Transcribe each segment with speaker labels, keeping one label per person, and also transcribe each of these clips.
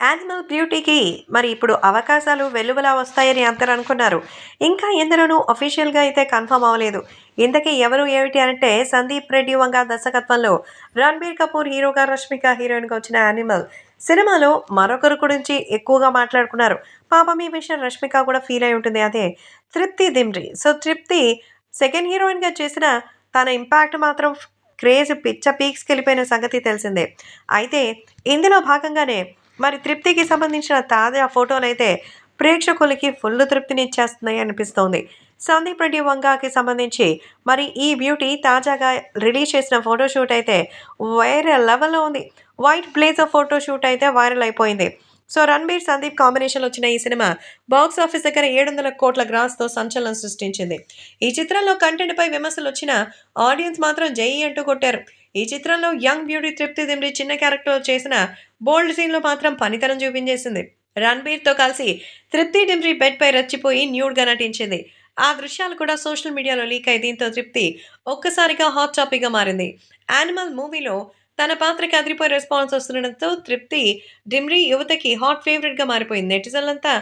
Speaker 1: Animal బ్యూటీకి మరి ఇప్పుడు అవకాశాలు వెలువలా వస్తాయని అందరూ అనుకున్నారు. ఇంకా ఎందులోనూ అఫీషియల్గా అయితే కన్ఫర్మ్ అవ్వలేదు. ఇంతకీ ఎవరు ఏమిటి అంటే సందీప్ రెడ్డి వంగ దర్శకత్వంలో రణబీర్ కపూర్ హీరోగా రష్మిక హీరోయిన్గా వచ్చిన యానిమల్ సినిమాలో మరొకరు గురించి ఎక్కువగా మాట్లాడుకున్నారు. పాపం ఈ విషయం రష్మిక కూడా ఫీల్ అయి ఉంటుంది. అదే తృప్తి దిమ్రి. సో తృప్తి సెకండ్ హీరోయిన్గా చేసిన తన ఇంపాక్ట్ మాత్రం క్రేజ్ పిచ్చ పీక్స్కి వెళ్ళిపోయిన సంగతి తెలిసిందే. అయితే ఇందులో భాగంగానే మరి తృప్తికి సంబంధించిన తాజా ఫోటోలు అయితే ప్రేక్షకులకి ఫుల్ తృప్తిని ఇచ్చేస్తున్నాయి అనిపిస్తోంది. సందీప్ రెడ్డి వంగాకి సంబంధించి మరి ఈ బ్యూటీ తాజాగా రిలీజ్ చేసిన ఫోటోషూట్ అయితే వేరే లెవెల్లో ఉంది. వైట్ బ్లేజర్ ఫోటోషూట్ అయితే వైరల్ అయిపోయింది. సో రణబీర్ సందీప్ కాంబినేషన్లో వచ్చిన ఈ సినిమా బాక్స్ ఆఫీస్ దగ్గర ఏడు వందల కోట్ల గ్రాస్తో సంచలనం సృష్టించింది. ఈ చిత్రంలో కంటెంట్పై విమర్శలు వచ్చిన ఆడియన్స్ మాత్రం జై అంటూ కొట్టారు. ఈ చిత్రంలో యంగ్ బ్యూటీ తృప్తి దిమ్రి చిన్న క్యారెక్టర్ చేసిన బోల్డ్ సీన్లో మాత్రం పనితనం చూపించేసింది. రణబీర్తో కలిసి తృప్తి డిమ్రి బెడ్పై రచ్చిపోయి న్యూడ్గా నటించింది. ఆ దృశ్యాలు కూడా సోషల్ మీడియాలో లీక్ అయి దీంతో తృప్తి ఒక్కసారిగా హాట్ టాపిక్గా మారింది. యానిమల్ మూవీలో తన పాత్రకి అదిరిపోయి రెస్పాన్స్ వస్తుండడంతో తృప్తి డిమ్రీ యువతకి హాట్ ఫేవరెట్గా మారిపోయింది. నెటిజన్లంతా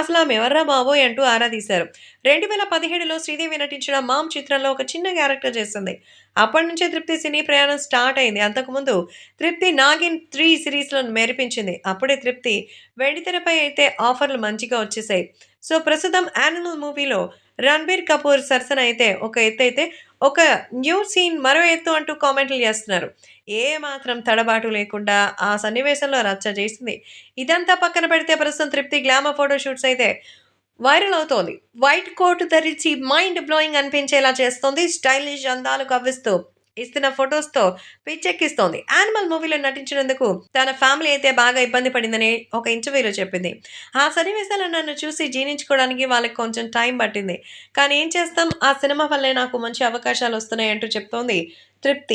Speaker 1: అసలు ఆమె ఎవర్రా బాబోయ్ అంటూ ఆరాధీశారు రెండు వేల పదిహేడులో శ్రీదేవి నటించిన మామ్ చిత్రంలో ఒక చిన్న క్యారెక్టర్ చేస్తుంది. అప్పటి నుంచే తృప్తి సినీ ప్రయాణం స్టార్ట్ అయింది. అంతకుముందు తృప్తి నాగిన్ త్రీ సిరీస్లో మెరిపించింది. అప్పుడే తృప్తి వెండితెరపై అయితే ఆఫర్లు మంచిగా వచ్చేసాయి. సో ప్రస్తుతం యానిమల్ మూవీలో రణబీర్ కపూర్ సరసన అయితే ఒక ఎత్తు అయితే ఒక న్యూ సీన్ మరో ఎత్తు అంటూ కామెంట్లు చేస్తున్నారు. ఏ మాత్రం తడబాటు లేకుండా ఆ సన్నివేశంలో రచ్చ చేసింది. ఇదంతా పక్కన పెడితే ప్రస్తుతం తృప్తి గ్లామర్ ఫోటో షూట్స్ అయితే వైరల్ అవుతోంది. వైట్ కోట్ ధరించి మైండ్ బ్లోయింగ్ అనిపించేలా చేస్తోంది స్టైలిష్ అందాలు కవ్విస్తూ ఇస్తున్న ఫొటోస్తో పిచ్చెక్కిస్తోంది. యానిమల్ మూవీలో నటించినందుకు తన ఫ్యామిలీ అయితే బాగా ఇబ్బంది పడిందని ఒక ఇంటర్వ్యూలో చెప్పింది. ఆ సన్నివేశాలను నన్ను చూసి జీర్ణించుకోవడానికి వాళ్ళకి కొంచెం టైం పట్టింది. కానీ ఏం చేస్తాం? ఆ సినిమా వల్లే నాకు మంచి అవకాశాలు వస్తున్నాయి అంటూ చెప్తోంది తృప్తి.